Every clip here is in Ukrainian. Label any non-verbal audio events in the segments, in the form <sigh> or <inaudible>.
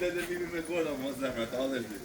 Гледа ми ме гола мозака, да одеш ли?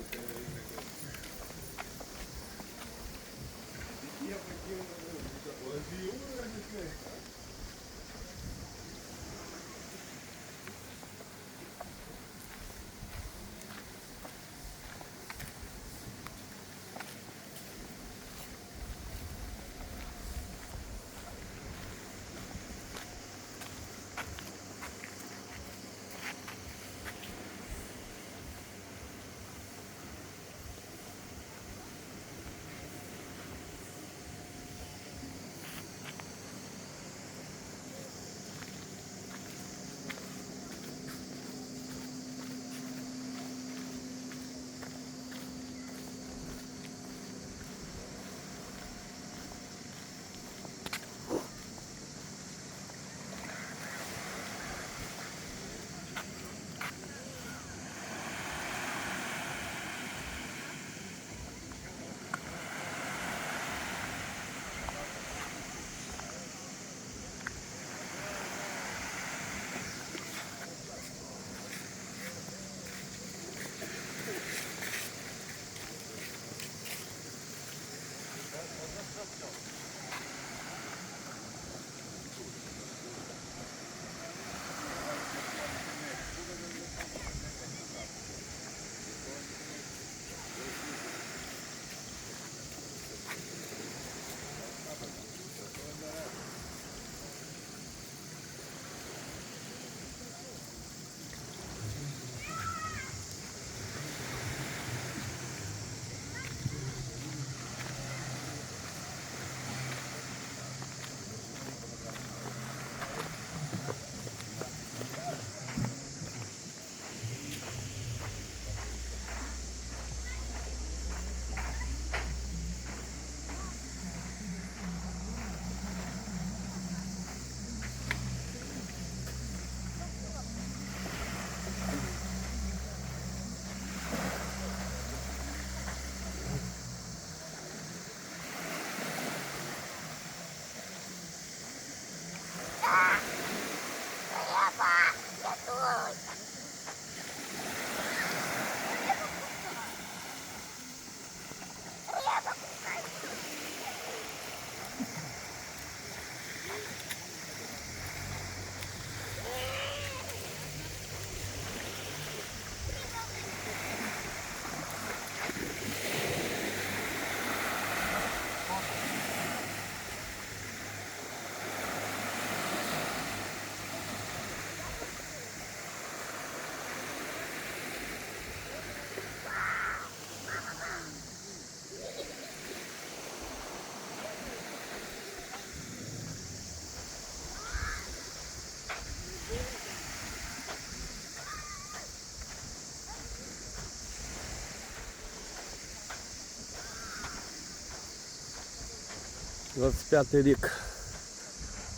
25 рік.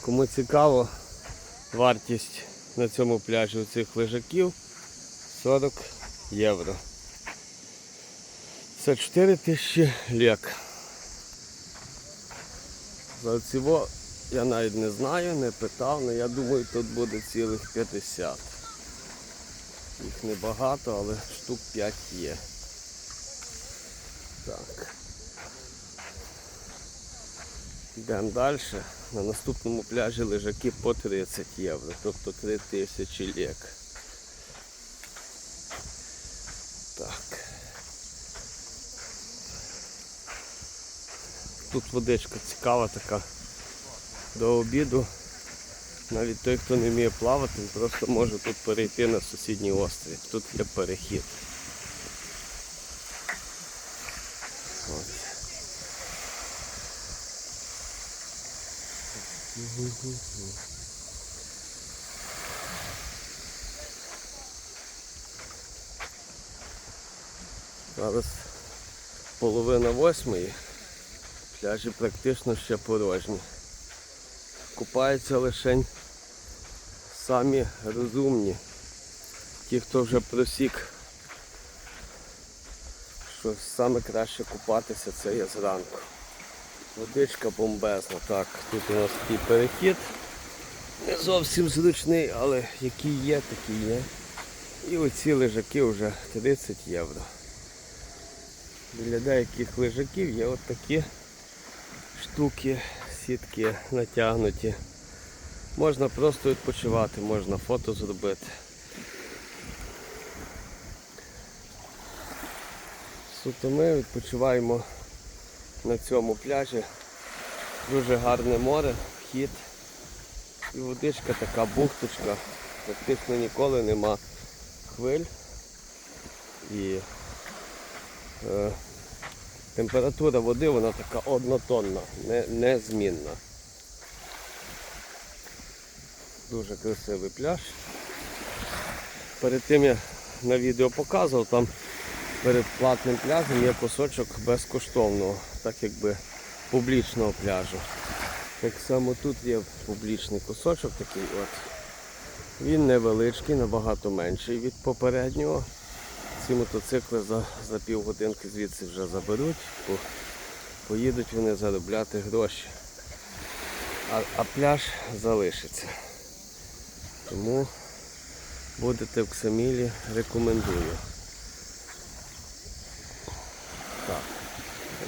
Кому цікаво, вартість на цьому пляжі у цих лежаків 40 євро. Це 4 тисячі лік. За цього я навіть не знаю, не питав, але я думаю тут буде цілих 50. Їх небагато, але штук 5 є. Так. Йдемо далі. На наступному пляжі лежаки по 30 євро, тобто 3 тисячі лек. Так. Тут водичка цікава така до обіду. Навіть той, хто не вміє плавати, просто може тут перейти на сусідній острів. Тут є перехід. Ось. Зараз половина восьмої. Пляжі практично ще порожні. Купаються лише самі розумні. Ті, хто вже просік, що саме краще купатися це є зранку. Водичка бомбезна, так. Тут у нас такий перехід. Не зовсім зручний, але який є, такий є. І оці лежаки вже 30 євро. Біля деяких лежаків є от штуки, сітки натягнуті. Можна просто відпочивати, можна фото зробити. Суто ми відпочиваємо на цьому пляжі. Дуже гарне море, вхід. І водичка така бухточка. Практично ніколи нема хвиль. І е, температура води вона така однотонна, не, незмінна. Дуже красивий пляж. Перед тим я на відео показував, там перед платним пляжем є кусочок безкоштовного, так якби публічного пляжу. Так само тут є публічний кусочок такий от. Він невеличкий, набагато менший від попереднього. Ці мотоцикли за, за півгодинки звідси вже заберуть, по, поїдуть вони заробляти гроші. А, а пляж залишиться. Тому будете в Ксамілі, рекомендую.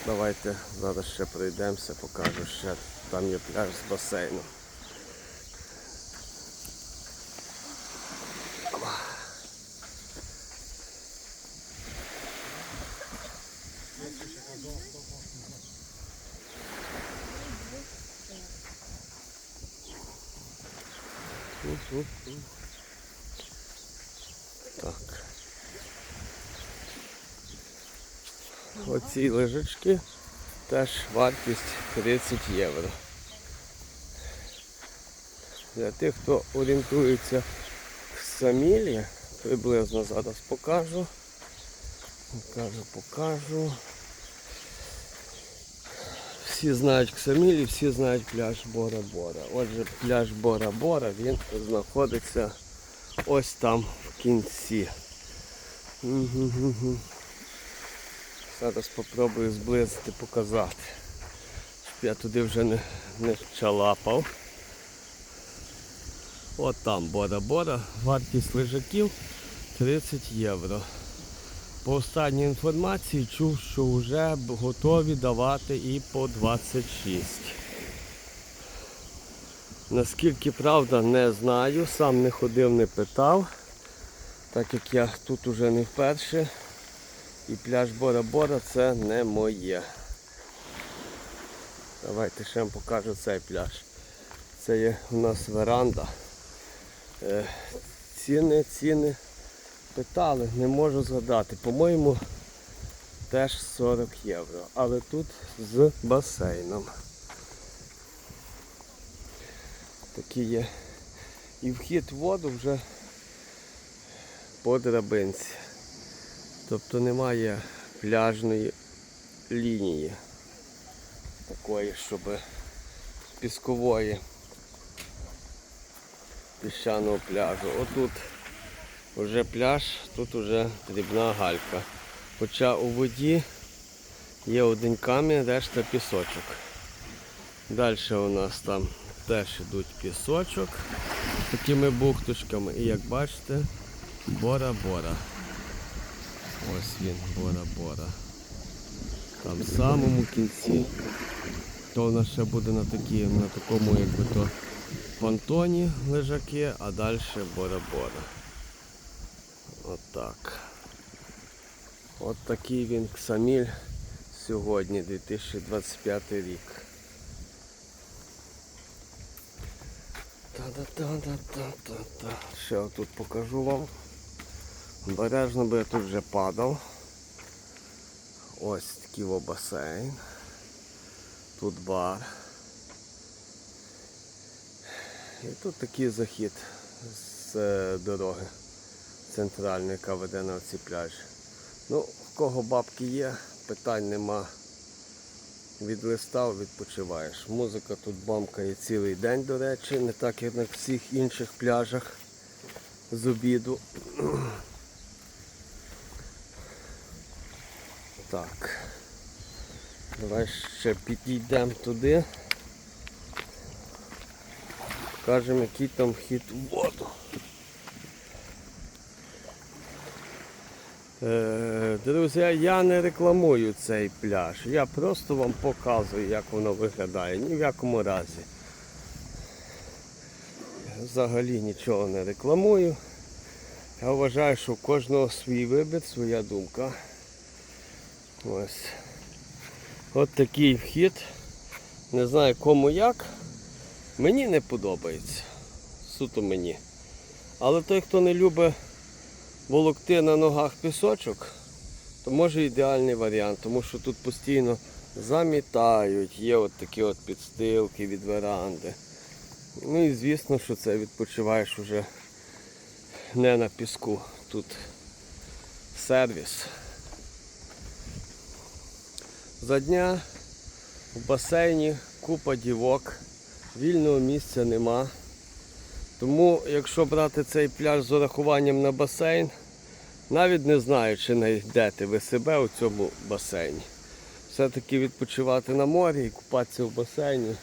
Давайте зараз ще пройдемося, покажу ще. Там є пляж з басейном. Так. Оці лежачки теж вартість 30 євро. Для тих, хто орієнтується в Самілі, приблизно зараз покажу. Покажу, покажу. Всі знають Ксамілі, всі знають пляж Бора-Бора. Отже, пляж Бора-Бора він знаходиться ось там в кінці. Зараз спробую зблизити, показати. Щоб я туди вже не, не чалапав. От там Бора-Бора, вартість лежаків 30 євро. По останній інформації чув, що вже готові давати і по 26. Наскільки правда, не знаю, сам не ходив, не питав, так як я тут уже не вперше. І пляж Бора-Бора це не моє. Давайте ще вам покажу цей пляж. Це є у нас веранда. Е, ціни, ціни питали, не можу згадати. По-моєму, теж 40 євро. Але тут з басейном. Такі є. І вхід в воду вже по драбинці. Тобто немає пляжної лінії такої, щоб піскової піщаного пляжу. Отут вже пляж, тут вже дрібна галька. Хоча у воді є один камінь, решта пісочок. Далі у нас там теж йдуть пісочок такими бухточками. І як бачите, бора-бора. Ось він, бора-бора. Там в самому кінці. То у нас ще буде на, такі, на такому якби то понтоні лежаки, а далі бора-бора. Отак. От такий він Ксаміль сьогодні, 2025 рік. Та-да-та-да-та-та-та. Ще тут покажу вам. Бережно би я тут вже падав. Ось такий басейн. Тут бар. І тут такий захід з е, дороги центральної, яка веде на ці пляжі. Ну, в кого бабки є, питань нема. Відлистав, відпочиваєш. Музика тут бамкає цілий день, до речі, не так як на всіх інших пляжах з обіду. Так. Давай ще підійдемо туди. Покажемо, який там вхід у воду. Е, Друзі, я не рекламую цей пляж. Я просто вам показую, як воно виглядає. Ні в якому разі. Взагалі нічого не рекламую. Я вважаю, що у кожного свій вибір, своя думка. Ось. От такий вхід. Не знаю кому як. Мені не подобається. Суто мені. Але той, хто не любить волокти на ногах пісочок, то може ідеальний варіант, тому що тут постійно замітають, є от такі от підстилки від веранди. Ну і звісно, що це відпочиваєш уже не на піску. Тут сервіс. За дня в басейні купа дівок, вільного місця нема. Тому, якщо брати цей пляж з урахуванням на басейн, навіть не знаю, чи знайдете ви себе у цьому басейні. Все-таки відпочивати на морі і купатися в басейні.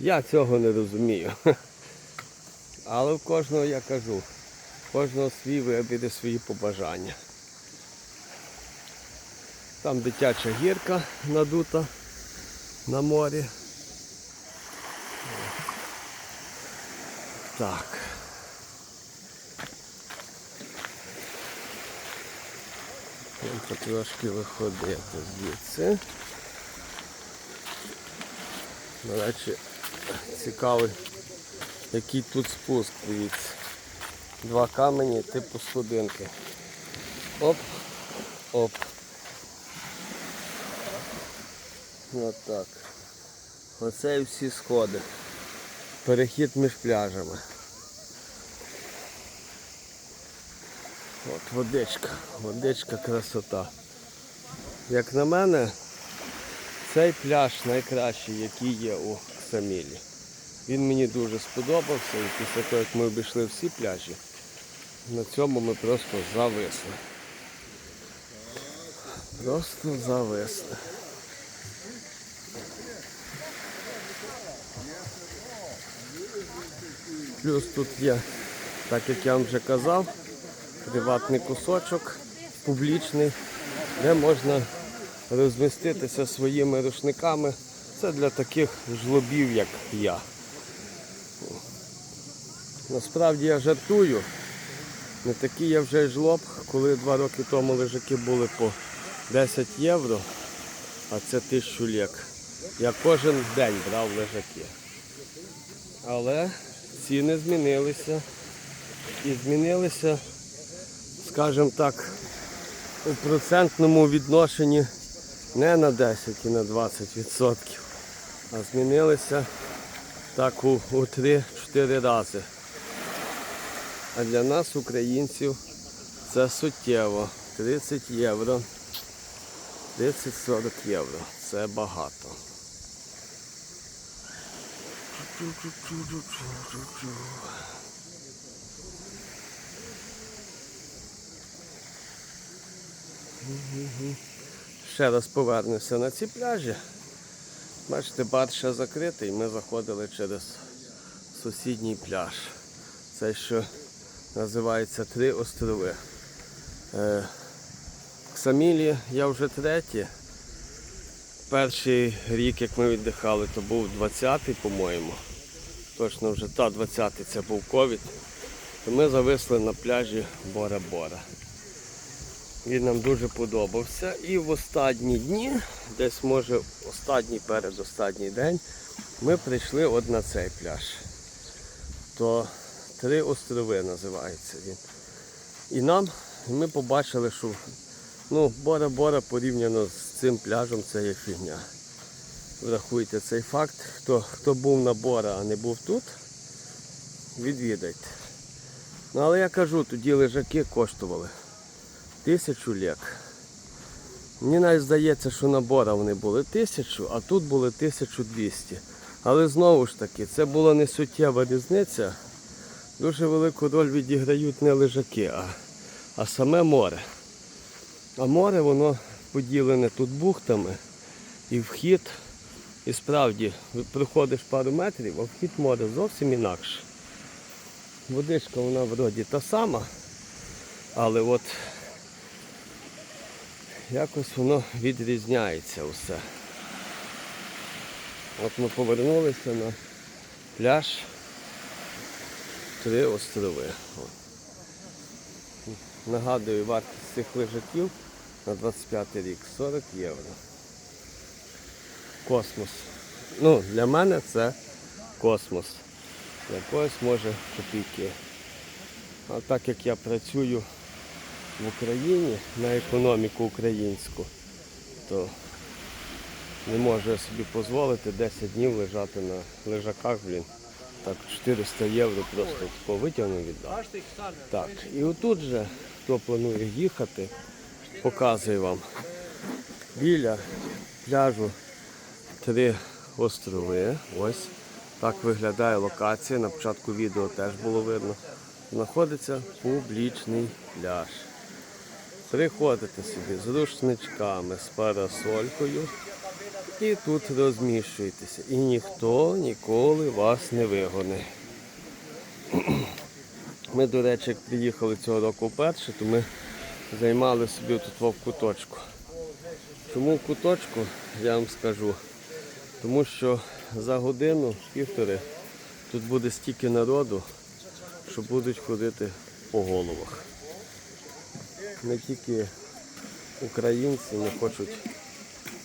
Я цього не розумію. <laughs> Але в кожного я кажу, кожного свій вибір свої побажання. Там дитяча гірка надута на морі. Так. Будемо потрошки виходити звідси. До речі, цікавий, який тут спуск, дивіться. Два камені типу сходинки. Оп, оп. От так. Оце і всі сходи. Перехід між пляжами. От водичка, водичка красота. Як на мене, цей пляж найкращий, який є у Самілі. Він мені дуже сподобався і після того, як ми обійшли всі пляжі, на цьому ми просто зависли. Просто зависли. Плюс тут є, так як я вам вже казав, приватний кусочок, публічний, де можна розміститися своїми рушниками. Це для таких жлобів, як я. Насправді я жартую. Не такий я вже жлоб, коли два роки тому лежаки були по 10 євро, а це тисячу лік. Я кожен день брав лежаки. Але ціни змінилися. І змінилися, скажімо так, у процентному відношенні не на 10 і на 20%, а змінилися так у, у 3-4 рази. А для нас, українців, це суттєво. 30 євро. 30-40 євро. Це багато. Ще раз повернуся на ці пляжі. Бачите, бар ще закритий, ми заходили через сусідній пляж. Це що називається Три острови. Е, Самілі я вже третій. Перший рік, як ми віддихали, то був 20-й, по-моєму. Точно вже та 20-й це був ковід. Ми зависли на пляжі Бора-Бора. Він нам дуже подобався. І в останні дні, десь може останній передостанній день, ми прийшли от на цей пляж. То три острови називається він. І нам ми побачили, що ну, Бора-Бора порівняно з цим пляжем це є фігня. Врахуйте цей факт. Хто, хто був на Бора, а не був тут, відвідайте. Ну, але я кажу, тоді лежаки коштували тисячу лек. Мені навіть здається, що на Бора вони були тисячу, а тут були 1200. Але знову ж таки, це була не суттєва різниця. Дуже велику роль відіграють не лежаки, а, а саме море. А море воно поділене тут бухтами і вхід. І справді, проходиш пару метрів, а вхід море зовсім інакше. Водичка вона вроді та сама. Але от якось воно відрізняється усе. От ми повернулися на пляж Три острови. Нагадую, вартість цих лежаків на 25 рік 40 євро. Космос. Ну, для мене це космос. Для когось може копійки. А так як я працюю в Україні на економіку українську, то не можу я собі дозволити 10 днів лежати на лежаках, блін. Так, 400 євро просто тако витягнув віддав. Так, і отут же, хто планує їхати, показую вам. Біля пляжу три острови. Ось так виглядає локація. На початку відео теж було видно. Знаходиться публічний пляж. Приходите собі з рушничками, з парасолькою і тут розміщуєтеся. І ніхто ніколи вас не вигоне. <clears throat> Ми, до речі, як приїхали цього року вперше, то ми займали собі тут в куточку. Чому куточку, я вам скажу. Тому що за годину, півтори, тут буде стільки народу, що будуть ходити по головах. Не тільки українці не хочуть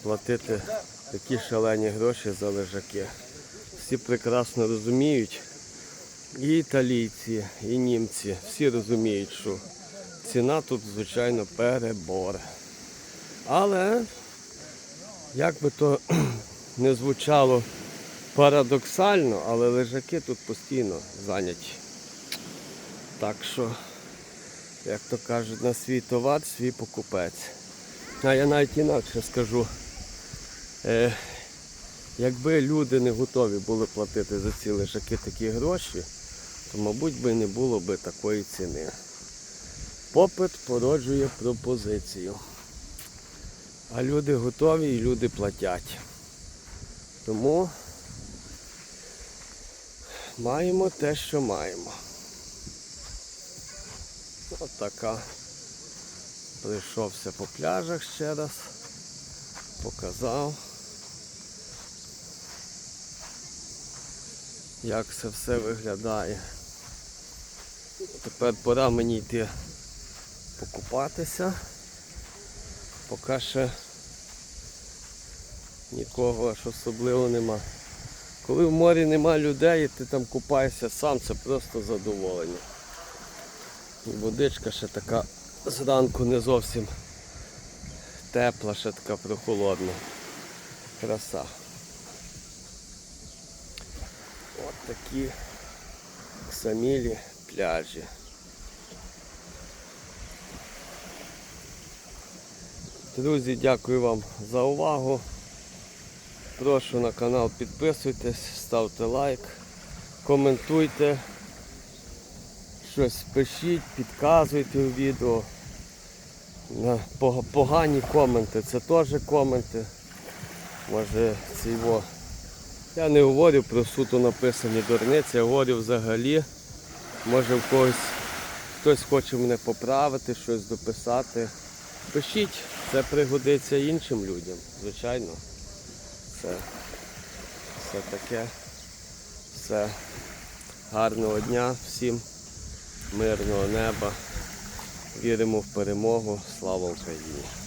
платити такі шалені гроші за лежаки. Всі прекрасно розуміють, і італійці, і німці, всі розуміють, що ціна тут, звичайно, перебор. Але, як би то не звучало парадоксально, але лежаки тут постійно зайняті. Так що, як то кажуть, на свій товар, свій покупець. А я навіть інакше скажу. Е, якби люди не готові були платити за ці лежаки такі гроші, то, мабуть, би не було би такої ціни. Попит породжує пропозицію. А люди готові і люди платять. Тому маємо те, що маємо. От така. Прийшовся по пляжах ще раз, показав, як це все виглядає. Тепер пора мені йти покупатися, поки ще нікого аж особливо нема. Коли в морі нема людей і ти там купаєшся сам, це просто задоволення. І водичка ще така зранку не зовсім тепла, ще така прохолодна. Краса. От такі самілі пляжі. Друзі, дякую вам за увагу. Прошу на канал підписуйтесь, ставте лайк, коментуйте, щось пишіть, підказуйте у відео. Погані коменти, це теж коменти. Може це його. Я не говорю про суто написані дурниці, я говорю взагалі. Може в когось хтось хоче мене поправити, щось дописати. Пишіть, це пригодиться іншим людям, звичайно. Це все таке. Все. Гарного дня всім, мирного неба. Віримо в перемогу. Слава Україні!